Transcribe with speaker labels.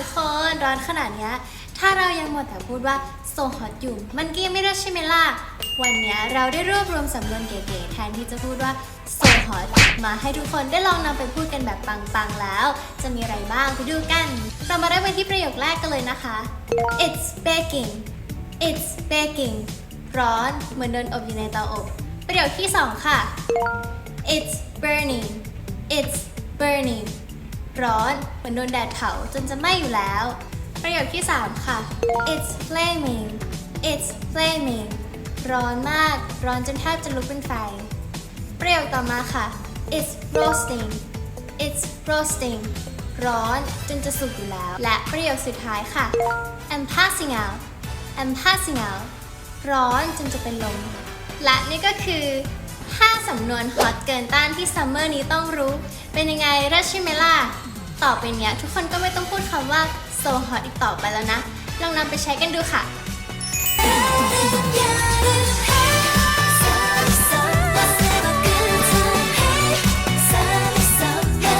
Speaker 1: ุกคนร้อนขนาดนี้ถ้าเรายังหมดแต่พูดว่า so hot อยู่มันก็ยังไม่ได้ใช่ไหมล่ะ วันนี้เราได้รวบรวมสำนวนเก๋ๆแทนที่จะพูดว่า so hot มาให้ทุกคนได้ลองนำไปพูดกันแบบปังๆแล้ว จะมีอะไรบ้างไปดูกัน เรามาเริ่มกันที่ประโยคแรกกันเลยนะคะ it's baking it's baking ร้อนเหมือนโดนอบอยู่ในเตาอบ ประโยคที่สองค่ะ it's burning it's burning ร้อน เหมือนโดนแดดเผาจนจะไหม้อยู่แล้ว ประโยคที่ 3 ค่ะ it's flaming it's flaming ร้อนมาก ร้อนจนแทบจะลุกเป็นไฟ ประโยคต่อมาค่ะ it's roasting it's roasting ร้อนจนจะสุกอยู่แล้ว และประโยคสุดท้ายค่ะ I'm passing out I'm passing out ร้อนจนจะเป็นลม และนี่ก็คือ 5 สำนวนฮอตเกินต้านที่ซัมเมอร์นี้ต้องรู้ เป็นยังไงรัชใช่ไหมล่ะ ต่อไปเนี้ยทุกคนก็ไม่ต้องพูดคำว่า so hot อีกต่อไปแล้วนะ ลองนำไปใช้กันดูค่ะ